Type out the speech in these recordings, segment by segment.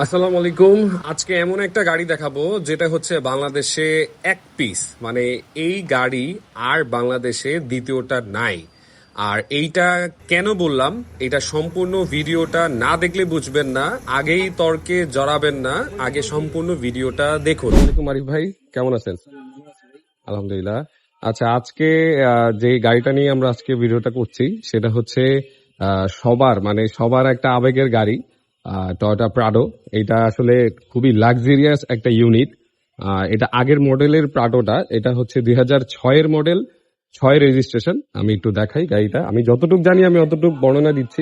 আসসালামু আলাইকুম। আজকে এমন একটা গাড়ি দেখাবো, যেটা হচ্ছে বাংলাদেশে এক পিস মানে এই গাড়ি আর বাংলাদেশে দ্বিতীয়টা নাই। আর এইটা কেন বললাম, এটা সম্পূর্ণ ভিডিওটা না দেখলে বুঝবেন না, আগেই তর্কে জড়াবেন না, আগে সম্পূর্ণ ভিডিওটা দেখুন। মারিফ ভাই, কেমন আছেন? আলহামদুলিল্লাহ। আচ্ছা আজকে যে গাড়িটা নিয়ে আমরা আজকে ভিডিওটা করছি, সেটা হচ্ছে সবার মানে সবার একটা আবেগের গাড়ি। টয়োটা প্রাডো এটা আসলে খুবই লাক্সারিয়াস একটা ইউনিট এটা আগের মডেলের প্রাডোটা এটা হচ্ছে দুই হাজার ছয়ের মডেল ছয় রেজিস্ট্রেশন আমি একটু দেখাই গাড়িটা। আমি যতটুকু জানি আমি অতটুকু বর্ণনা দিচ্ছি।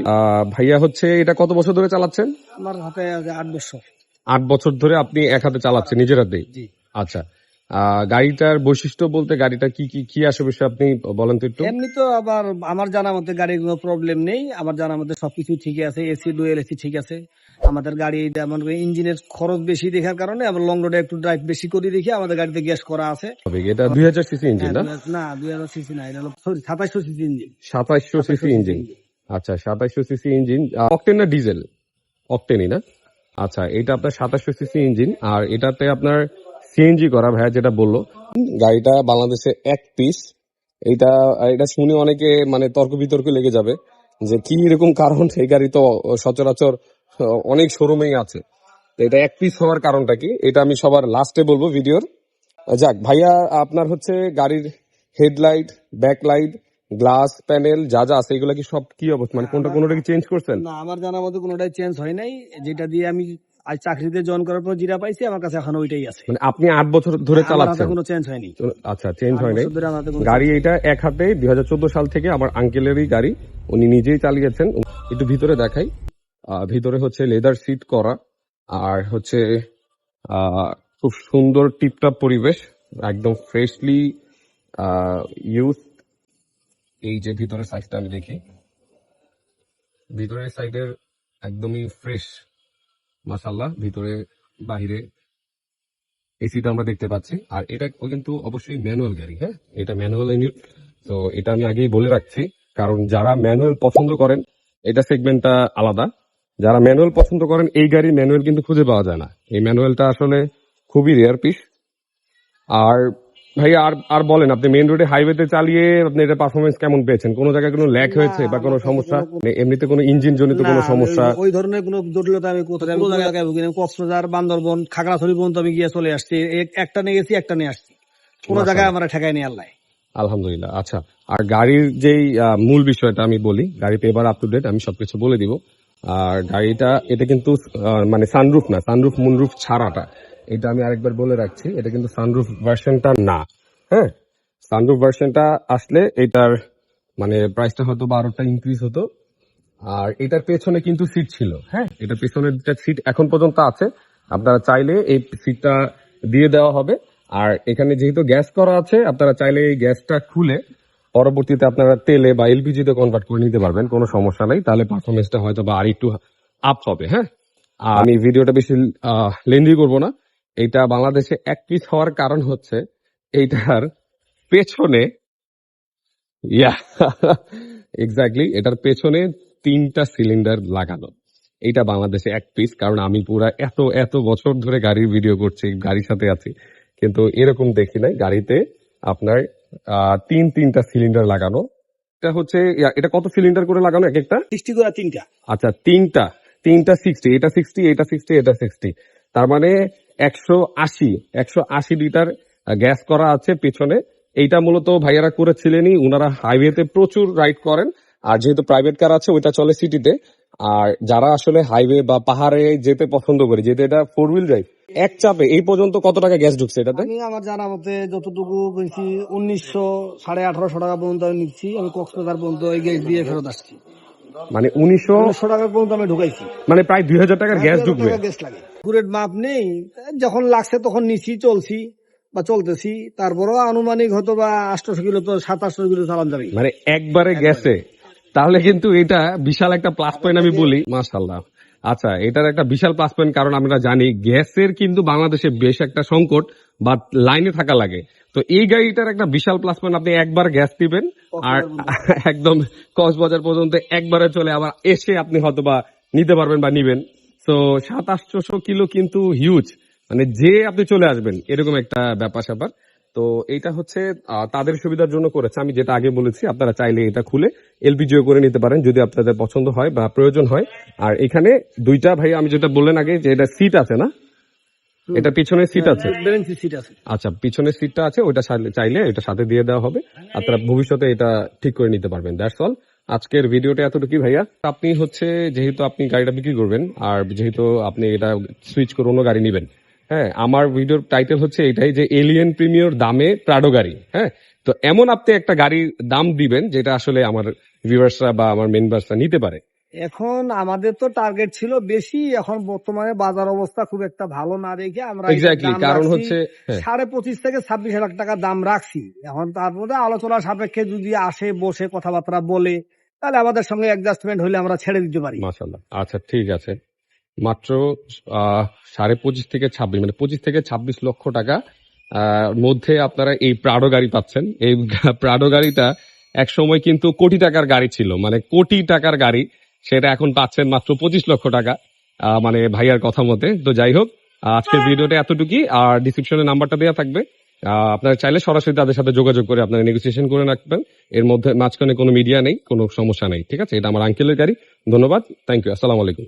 ভাইয়া হচ্ছে এটা কত বছর ধরে চালাচ্ছেন? আমার হাতে আট বছর। আট বছর ধরে আপনি এক হাতে চালাচ্ছেন নিজের হাতেই? আচ্ছা। গাড়িটার বৈশিষ্ট্য বলতে গাড়িটা কি কি কি আসে বিষয়ে আপনি বলেন তো একটু? এমনি তো আবার আমার জানা মতে গাড়ির কোনো প্রবলেম নেই। আমার জানা মতে সবকিছু ঠিক আছে এসি ডুয়েল এসি ঠিক আছে। আমাদের গাড়ি যেমন ইঞ্জিনের খরচ বেশি দেখার কারণে আমরা লং রোডে একটু ড্রাইভ বেশি করে দেখি আমাদের গাড়িতে গ্যাস করা আছে। এটা দুই হাজার সিসি ইঞ্জিন না? না দুই হাজার সিসি না এটা সরি সাতাইশশো সিসি ইঞ্জিন সাতাইশশো সিসি ইঞ্জিন আচ্ছা সাতাইশশো সিসি ইঞ্জিন অকটেন না ডিজেল অকটেনই না? আচ্ছা এটা আপনার সাতাশশো সিসি ইঞ্জিন আর এটাতে আপনার সিএনজি করা ভাইয়া যেটা বলল। গাড়িটা বাংলাদেশে এক পিস এটা এটা শুনে অনেকে মানে তর্ক বিতর্ক লেগে যাবে যে কি এরকম কারণ? এই গাড়ি তো সচরাচর অনেক শোরুমেই আছে। এটা এক পিস হওয়ার কারণটা কি? এটা আমি সবার লাস্টে বলব ভিডিওর। যাক ভাইয়া আপনার হচ্ছে গাড়ির হেডলাইট ব্যাকলাইট গ্লাস প্যানেল যা যা আছে এগুলো কি সব কি অবস্থা? মানে কোনটা কোনোটা কি চেঞ্জ করছেন? না আমার জানা মতে কোনোটাই চেঞ্জ হয় নাই। যেটা দিয়ে আমি আজ চাকরিতে জয়েন করার পর যেটা পাইছি আমার কাছে এখন ওইটাই আছে। মানে আপনি আট বছর ধরে চালাচ্ছেন? কোনো চেঞ্জ হয়নি। আচ্ছা চেঞ্জ হয় কোনো গাড়ি এটা এক হাতে দুই হাজার চোদ্দ সাল থেকে আমার আঙ্কেলেরই গাড়ি। উনি নিজেই চালিয়েছেন। একটু ভিতরে দেখাই। ভিতরে হচ্ছে লেদার সিট করা। আর হচ্ছে আহ, খুব সুন্দর টিপটাপ পরিবেশ। একদম ফ্রেশলি ইউজ এই যে ভিতরের সাইজটা আমি দেখি। ভিতরের সাইডের একদমই ফ্রেশ মাসাল্লাহ ভিতরে, বাহিরে এসিটা আমরা দেখতে পাচ্ছি। আর এটা কিন্তু অবশ্যই ম্যানুয়াল গাড়ি হ্যাঁ? এটা ম্যানুয়াল ইউনিট তো এটা আমি আগেই বলে রাখছি, কারণ যারা ম্যানুয়াল পছন্দ করেন, এটা সেগমেন্টটা আলাদা। যারা ম্যানুয়াল পছন্দ করেন, এই গাড়ি ম্যানুয়াল কিন্তু খুঁজে পাওয়া যায় না। এই ম্যানুয়ালটা আসলে খুবই রেয়ার পিস আর ভাই আর আর বলেন আপনি মেইন রোডে হাইওয়েতে চালিয়ে আপনি এটা পারফরমেন্স কেমন পেয়েছেন? কোনো জায়গায় কোনো ল্যাক হয়েছে বা কোনো সমস্যা? মানে এমনিতে কোনো ইঞ্জিন জনিত কোনো সমস্যা? ওই- ধরনের কোনো জটিলতা আমি কোথায় আমি কোনো জায়গায় ভুগিনি কক্সবাজার বান্দরবন খাগড়াছড়ি পর্যন্ত আমি গিয়ে চলে আসছি। একটা নিয়ে গেছি একটা নিয়ে আসছি। কোনো জায়গায় আমার ঠেকায় নিয়ে আল্লাহ। আলহামদুলিল্লাহ আচ্ছা। আর গাড়ির যেই মূল বিষয়টা আমি বলি গাড়ি পেপার আপ টু ডেট আমি সবকিছু বলে দিব। আর গাড়িটা এটা কিন্তু মানে সানরুফ না সানরুফ মুনরুফ ছাড়াটা। এটা আমি আরেকবার বলে রাখছি, এটা কিন্তু সানরুফ ভার্সনটা না হ্যাঁ? সানরুফ ভার্সনটা আসলে এটার মানে প্রাইসটা হয়তো বারোটা ইনক্রিজ হতো, আর এটার পেছনে কিন্তু সিট ছিল হ্যাঁ? এটার পেছনে সিট এখন পর্যন্ত আছে, আপনারা চাইলে এই সিটটা দিয়ে দেওয়া হবে, আর এখানে যেহেতু গ্যাস করা আছে, আপনারা চাইলে এই গ্যাসটা খুলে পরবর্তীতে আপনারা তেলে বা এলপিজি তে কনভার্ট করে নিতে পারবেন, কোনো সমস্যা নাই, তাহলে পারফরমেন্সটা হয়তো বা আর একটু আপ হবে হ্যাঁ? আমি ভিডিওটা বেশি লেন্দি করব না এটা বাংলাদেশে এক পিস হওয়ার কারণ হচ্ছে এইটার পেছনে ইয়া এক্স্যাক্টলি এটার পেছনে তিনটা সিলিন্ডার লাগানো। এটা বাংলাদেশে এক পিস কারণ আমি পুরা এত এত বছর ধরে গাড়ির ভিডিও করছি গাড়ির সাথে আছি কিন্তু এরকম দেখি নাই। গাড়িতে আপনার আহ, তিন তিনটা সিলিন্ডার লাগানো। এটা হচ্ছে এটা কত সিলিন্ডার করে লাগানো এক একটা সৃষ্টি করা তিনটা। আচ্ছা তিনটা তিনটা সিক্সটি এটা সিক্সটি এটা সিক্সটি এটা সিক্সটি তার মানে একশো আশি একশো আশি লিটার গ্যাস করা আছে পেছনে। এইটা মূলত ভাইয়ারা করেছিলেনই, উনারা হাইওয়েতে প্রচুর রাইড করেন। আর যেহেতু প্রাইভেট কার আছে, ওইটা চলে সিটিতে। আর যারা আসলে হাইওয়ে বা পাহাড়ে যেতে পছন্দ করে যেতে এটা ফোর হুইল ড্রাইভ এক চাপে এই পর্যন্ত কত টাকা গ্যাস ঢুকছে এটাতে? আমি আমার জানা মতে যতটুকু বলছি উনিশশো সাড়ে আঠারোশো টাকা পর্যন্ত আমি নিচ্ছি। আমি কক্সবাজার পর্যন্ত এই গ্যাস দিয়ে ফেরত আসছি। মানে উনিশশো টাকা পর্যন্ত আমি ঢুকাইছি। মানে প্রায় দুই হাজার টাকার গ্যাস ঢুকবে। গ্যাস লাগে। পুরের মাপ নেই। যখন লাগছে তখন নিচ্ছি চলছি বা চলতেছি। তারপরেও আনুমানিক হয়তো বা আটশো কিলো তো কিলো চালান যাবে। মানে একবারে গেছে তাহলে কিন্তু এটা বিশাল একটা প্লাস পয়েন্ট আমি বলি। মাশাল্লাহ আচ্ছা এটার একটা বিশাল প্লাস পয়েন্ট কারণ আমরা জানি গ্যাসের কিন্তু বাংলাদেশে বেশ একটা সংকট বা লাইনে থাকা লাগে। তো এই গাড়িটার একটা বিশাল প্লাস পয়েন্ট আপনি একবার গ্যাস দিবেন আর একদম কক্সবাজার পর্যন্ত একবারে চলে আবার এসে আপনি হয়তো বা নিতে পারবেন বা নিবেন। তো সাত আটশোশো কিলো কিন্তু হিউজ মানে যে আপনি চলে আসবেন এরকম একটা ব্যাপার স্যাপার তো এইটা হচ্ছে তাদের সুবিধার জন্য করেছে। আমি যেটা আগে বলেছি আপনারা চাইলে এটা খুলে এলপিজিও করে নিতে পারেন যদি আপনাদের পছন্দ হয় বা প্রয়োজন হয়। আর এখানে দুইটা ভাই আমি যেটা বললেন আগে যে এটা সিট আছে না? এটা পিছনে সিট আছে? বেলেন্সি সিট আছে। আচ্ছা পিছনের সিটটা আছে ওইটা চাইলে- চাইলে এটা সাথে দিয়ে দেওয়া হবে। আপনারা ভবিষ্যতে এটা ঠিক করে নিতে পারবেন দ্যাটস অল আজকের ভিডিওটা এতটুকুই ভাইয়া। আপনি হচ্ছে যেহেতু আপনি গাড়িটা বিক্রি করবেন আর যেহেতু আপনি এটা সুইচ করে অন্য গাড়ি নেবেন হ্যাঁ আমার ভিডিওর টাইটেল হচ্ছে এটাই যে এলিয়েন প্রিমিয়র দামে প্রাডো গাড়ি হ্যাঁ? তো এমন আপনি একটা গাড়ির দাম দিবেন যেটা আসলে আমার ভিউয়ার্সরা বা আমার মেম্বার্সরা নিতে পারে। এখন আমাদের তো টার্গেট ছিল বেশি এখন বর্তমানে বাজার অবস্থা খুব একটা ভালো না দেখে আমরা কারণ হচ্ছে হ্যাঁ। সাড়ে পঁচিশ থেকে ছাব্বিশ হাজার টাকা দাম রাখছি। এখন তারপরে আলোচনা সাপেক্ষে যদি আসে বসে কথাবার্তা বলে তাহলে আমাদের সঙ্গে অ্যাডজাস্টমেন্ট হলে আমরা ছেড়ে দিতে পারি। মাশাল্লাহ আচ্ছা ঠিক আছে। মাত্র আহ, সাড়ে পঁচিশ থেকে ছাব্বিশ মানে পঁচিশ থেকে ছাব্বিশ লক্ষ টাকা আহ, মধ্যে আপনারা এই প্রাডো গাড়ি পাচ্ছেন। এই প্রাডো গাড়িটা এক সময় কিন্তু কোটি টাকার গাড়ি ছিল মানে কোটি টাকার গাড়ি সেটা এখন পাচ্ছেন মাত্র পঁচিশ লক্ষ টাকা মানে ভাইয়ার কথা মতে। তো যাই হোক আজকের ভিডিওটা এতটুকুই আর ডিসক্রিপশনে নাম্বারটা দেওয়া থাকবে। আহ, আপনারা চাইলে সরাসরি তাদের সাথে যোগাযোগ করে আপনারা নেগোসিয়েশন করে রাখবেন। এর মধ্যে মাঝখানে কোনো মিডিয়া নেই কোনো সমস্যা নেই ঠিক আছে? এটা আমার আঙ্কেলের গাড়ি। ধন্যবাদ থ্যাংক ইউ আসসালামু আলাইকুম।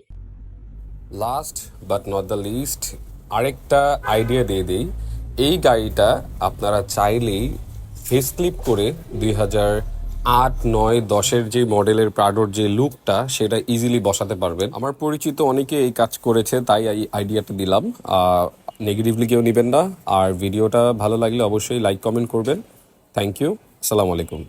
Last but not the least আরেকটা আইডিয়া দিয়ে দিই। এই গাড়িটা আপনারা চাইলেই ফেস ক্লিপ করে দুই হাজার আট নয় দশের যে মডেলের প্রাডোর যে লুকটা সেটা ইজিলি বসাতে পারবেন। আমার পরিচিত অনেকে এই কাজ করেছে, তাই এই আইডিয়াটা দিলাম। নেগেটিভলি কেউ নেবেন না। আর ভিডিওটা ভালো লাগলে অবশ্যই লাইক কমেন্ট করবেন। থ্যাংক ইউ আসসালামু আলাইকুম